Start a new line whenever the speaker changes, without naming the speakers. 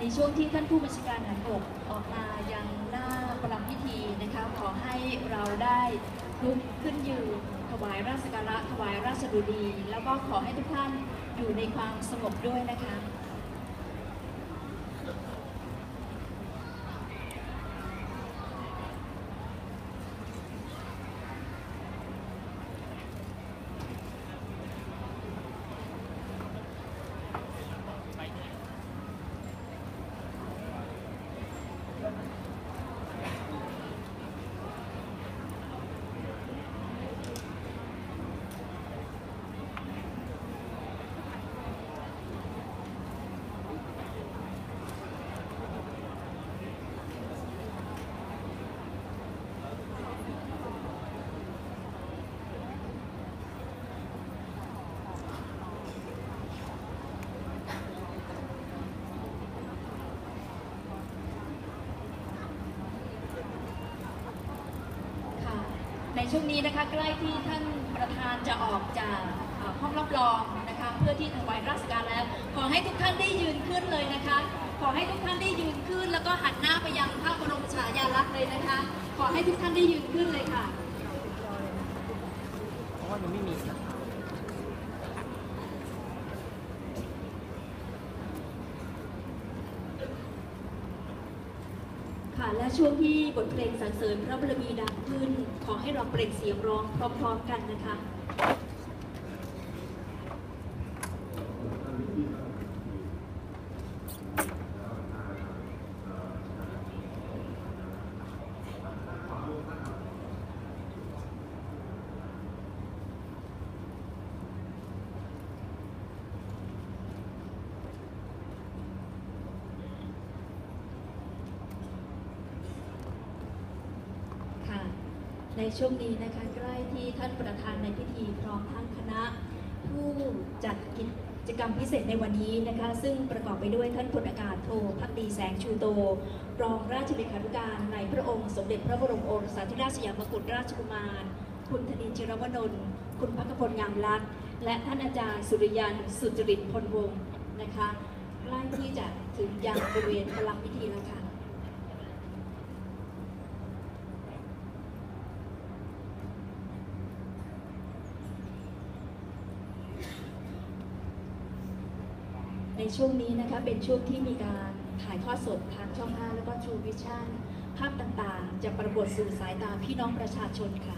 ในช่วงที่ท่านผู้บัญชาการทหารบกออกมายังหน้าประลัพิธีนะคะขอให้เราได้ลุกขึ้นยืนถวายราชการะถวายราชดุดี แล้วก็ขอให้ทุกท่านอยู่ในความสงบด้วยนะคะ ในช่วงนี้นะคะใกล้ที่ท่านประธานจะออกจากห้องรับรองนะคะเพื่อที่ถวายราชการแล้ว ขอให้ทุกท่านได้ยืนขึ้นเลยนะคะ ขอให้ทุกท่านได้ยืนขึ้น แล้วก็หันหน้าไปยังพระบรมฉายาลักษณ์เลยนะคะ ขอให้ทุกท่านได้ยืนขึ้นเลยค่ะ
เพราะว่ามันไม่มี
ค่ะ และช่วงที่บทเพลงสรรเสริญพระบรมีดังขึ้น ขอให้เราเปล่งเสียงร้องพร้อมๆกันนะคะ ในช่วงนี้นะคะใกล้ที่ท่านประธานในพิธีพร้อมทั้งคณะ ผู้จัดกิจกรรมพิเศษในวันนี้นะคะ ซึ่งประกอบไปด้วยท่านพลอากาศโทพักดีแสงชูโต รองราชเลขาธิการในพระองค์สมเด็จพระบรมโอรสาธิราชสยามกุฎราชกุมาร คุณธนินทร์จิรวนนท์คุณพักพลงามลักษ์และท่านอาจารย์สุริยันสุจริตพลวงศ์นะคะใกล้ที่จะถึงยังบริเวณพลังพิธีแล้วค่ะ ในช่วงนี้นะคะเป็นช่วงที่มีการถ่ายทอดสดทางช่อง 5 แล้วก็ True Vision ภาพต่างๆ จะปรากฏสู่สายตาพี่น้องประชาชนค่ะ